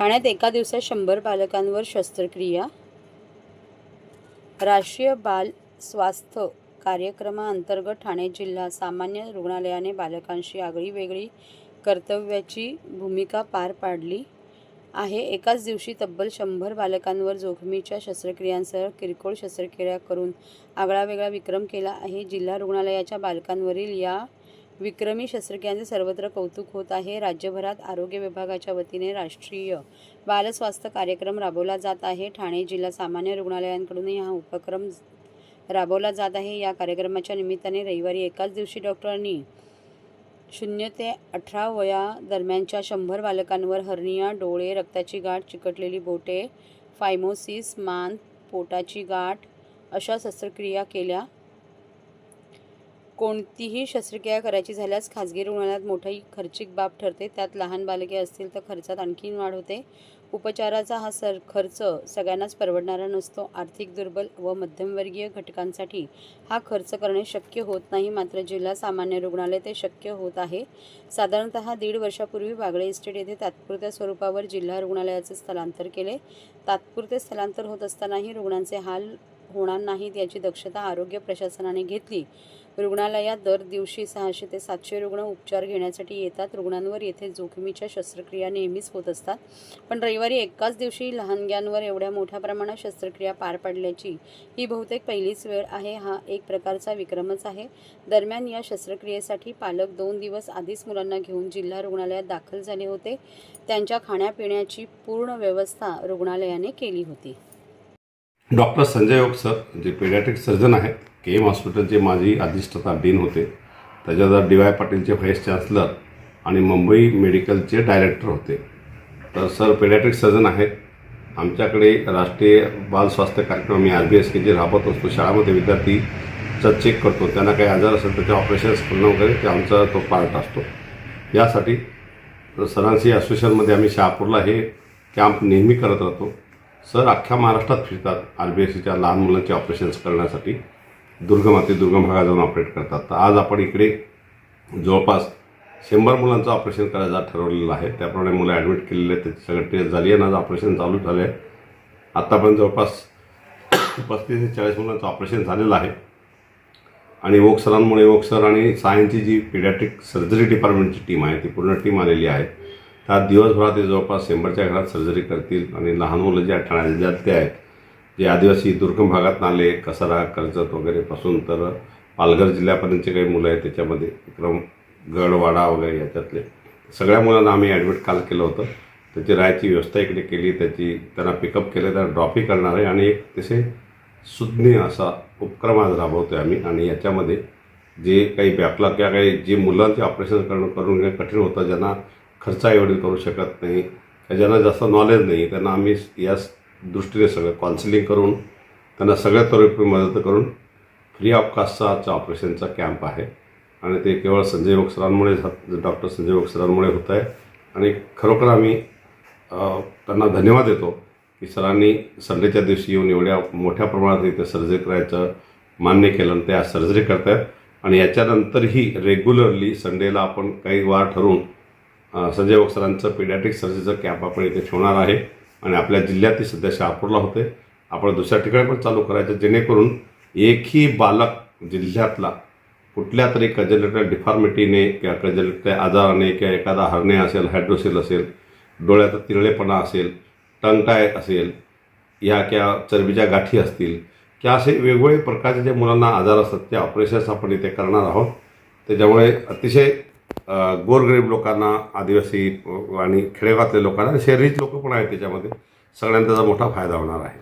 ठाण्यात एका दिवसात शंभर बालकांवर शस्त्रक्रिया राष्ट्रीय बाल स्वास्थ्य कार्यक्रमाअंतर्गत ठाणे जिल्हा सामान्य रुग्णालयाने बालकांशी आगळी वेगळी कर्तव्याची भूमिका पार पाडली आहे. एकाच दिवशी तब्बल शंभर बालकांवर जोखमीच्या शस्त्रक्रियांसह किरकोळ शस्त्रक्रिया करून आगळावेगळा विक्रम केला आहे. जिल्हा रुग्णालयाच्या बालकांवरील या विक्रमी शस्त्रक्रियांचे सर्वत्र कौतुक होत आहे. राज्यभरात आरोग्य विभागाच्या वतीने राष्ट्रीय बालस्वास्थ्य कार्यक्रम राबवला जात आहे. ठाणे जिल्हा सामान्य रुग्णालयांकडूनही हा उपक्रम राबवला जात आहे. या कार्यक्रमाच्या निमित्ताने रविवारी एकाच दिवशी डॉक्टरांनी शून्य ते अठरा वया दरम्यानच्या शंभर बालकांवर हर्निया डोळे रक्ताची गाठ चिकटलेली बोटे फायमोसिस मान पोटाची गाठ अशा शस्त्रक्रिया केल्या कोणतीही शस्त्रक्रिया करायची झाल्यास खाजगी रुग्णालयात मोठी खर्चिक बाब ठरते. त्यात लहान बालके असतील तर खर्चात आणखीन वाढ होते. उपचाराचा हा सर खर्च सगळ्यांनाच परवडणारा नसतो. आर्थिक दुर्बल व मध्यमवर्गीय घटकांसाठी हा खर्च करणे शक्य होत नाही. मात्र जिल्हा सामान्य रुग्णालय ते शक्य होत आहे. साधारणतः दीड वर्षापूर्वी बागळे इस्टेट येथे तात्पुरत्या स्वरूपावर जिल्हा रुग्णालयाचे स्थलांतर केले. तात्पुरते स्थलांतर होत असतानाही रुग्णांचे हाल होणार नाहीत याची दक्षता आरोग्य प्रशासनाने घेतली. रुग्णालयात दर दिवशी सहाशे ते सातशे रुग्ण उपचार घेण्यासाठी येतात. रुग्णांवर येथे जोखमीच्या शस्त्रक्रिया नेहमीच होत असतात. पण रविवारी एकाच दिवशी लहानग्यांवर एवढ्या मोठ्या प्रमाणात शस्त्रक्रिया पार पाडल्याची ही बहुतेक पहिलीच वेळ आहे. हा एक प्रकारचा विक्रमच आहे. दरम्यान या शस्त्रक्रियेसाठी पालक दोन दिवस आधीच मुलांना घेऊन जिल्हा रुग्णालयात दाखल झाले होते. त्यांच्या खाण्यापिण्याची पूर्ण व्यवस्था रुग्णालयाने केली होती. डॉक्टर संजय ओक सर जे पेडियाट्रिक सर्जन आहेत के एम हॉस्पिटलचे माजी अधिष्ठाता डीन होते. त्याच्यानंतर डी वाय पाटीलचे व्हाईस चान्सलर आणि मुंबई मेडिकलचे डायरेक्टर होते. तर सर पेडियाट्रिक सर्जन आहेत. आमच्याकडे राष्ट्रीय बाल स्वास्थ्य कार्यक्रम मी आर बी एस के जे राबवत असतो. शाळामध्ये विद्यार्थीचा चेक करतो. त्यांना काही आजार असेल तर ते ऑपरेशन्स करणं वगैरे ते आमचा तो पार्ट असतो. यासाठी सरांशी असोसिएशनमध्ये आम्ही शहापूरला हे कॅम्प नेहमी करत राहतो. सर अख्ख्या महाराष्ट्रात फिरतात आर बी एस सीच्या लहान मुलांचे ऑपरेशन्स करण्यासाठी. दुर्गमाती दुर्गम भागात जाऊन ऑपरेट करतात. तर आज आपण इकडे जवळपास शंभर मुलांचं ऑपरेशन करायचं ठरवलेलं आहे. त्याप्रमाणे मुलं ॲडमिट केलेले आहेत. त्याची सगळं टेस्ट झाली आहे आणि आज ऑपरेशन चालू झालं आहे आत्तापर्यंत जवळपास पस्तीस ते चाळीस मुलांचं ऑपरेशन झालेलं आहे. आणि ओक सरांमुळे ओक सर आणि सायन्सची जी पिडॅट्रिक सर्जरी डिपार्टमेंटची टीम आहे ती पूर्ण टीम आलेली आहे. त्यात दिवसभरात ते जवळपास शंभरच्या घरात सर्जरी करतील आणि लहान मुलं जे ठाणे जिल्ह्यातले आहेत जे आदिवासी दुर्गम भागात आले कसारा कर्जत वगैरेपासून तर पालघर जिल्ह्यापर्यंतचे काही मुलं आहेत त्याच्यामध्ये विक्रम गडवाडा वगैरे याच्यातले. सगळ्या मुलांना आम्ही ॲडमिट काल केलं होतं. त्याची राहायची व्यवस्था इकडे केली त्याची त्यांना पिकअप केलं त्यांना ड्रॉपही करणार आहे आणि एक तसे सुज्ञ असा उपक्रम आज राबवतो आहे आम्ही. आणि याच्यामध्ये जे काही बॅकलॉग किंवा काही जे मुलांचे ऑपरेशन करणं करून घेणं कठीण होतं ज्यांना खर्च एवढी करू शकत नाही. ज्यांना जास्त नॉलेज नाही त्यांना आम्ही या दृष्टीने सगळं काउन्सिलिंग करून त्यांना सगळ्या तरुपी मदत करून फ्री ऑफ कास्टचा ऑपरेशनचा कॅम्प आहे. आणि ते केवळ संजय वक्सरांमुळे डॉक्टर संजय वक्सरांमुळे होत आहे. आणि खरोखर आम्ही त्यांना धन्यवाद देतो की सरांनी संडेच्या दिवशी येऊन एवढ्या मोठ्या प्रमाणात इथे सर्जरी करायचं मान्य केलं आणि ते आज सर्जरी करतायत. आणि याच्यानंतरही रेग्युलरली संडेला आपण काही वार ठरवून संजय वक्सरांचं पिडॅट्रिक सर्जरीचं कॅम्प आपण इथे ठेवणार आहे. आणि आपल्या जिल्ह्यातही सध्या शहापूरला होते आपण दुसऱ्या ठिकाणी पण चालू करायचं जेणेकरून एकही बालक जिल्ह्यातला कुठल्या तरी कजलेटल डिफॉर्मिटीने किंवा कजलेटल आजाराने किंवा एखादा हरणे असेल हायड्रोसेल असेल डोळ्याचा तिरळेपणा असेल टंगटाय असेल या किंवा चरबीच्या गाठी असतील किंवा असे वेगवेगळे प्रकारचे जे मुलांना आजार असतात ते ऑपरेशन्स आपण इथे करणार आहोत. त्याच्यामुळे अतिशय गोरगरीब लोकांना आदिवासी आणि खेडेगावातल्या लोकांना शहरीच शहरी लोक पण आहेत त्याच्यामध्ये. सगळ्यांना त्याचा मोठा फायदा होणार आहे.